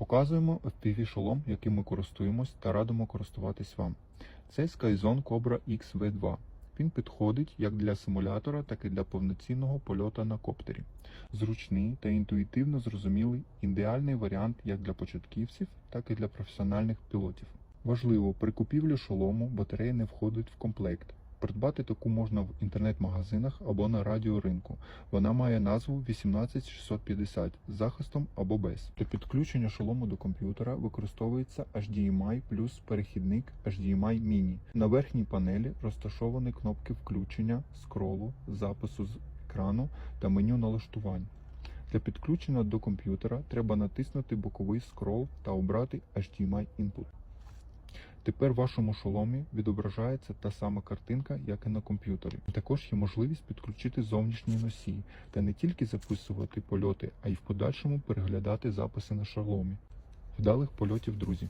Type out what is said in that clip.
Показуємо FPV шолом, яким ми користуємось та радимо користуватись вам. Це Skyzone Cobra XV2. Він підходить як для симулятора, так і для повноцінного польоту на коптері. Зручний та інтуїтивно зрозумілий ідеальний варіант як для початківців, так і для професіональних пілотів. Важливо, при купівлі шолому батарея не входить в комплект. Придбати таку можна в інтернет-магазинах або на радіоринку. Вона має назву 18650 з захистом або без. Для підключення шолому до комп'ютера використовується HDMI плюс перехідник HDMI Mini. На верхній панелі розташовані кнопки включення, скролу, запису з екрану та меню налаштувань. Для підключення до комп'ютера треба натиснути боковий скрол та обрати HDMI input. Тепер в вашому шоломі відображається та сама картинка, як і на комп'ютері. Також є можливість підключити зовнішні носії та не тільки записувати польоти, а й в подальшому переглядати записи на шоломі. Вдалих польотів, друзі!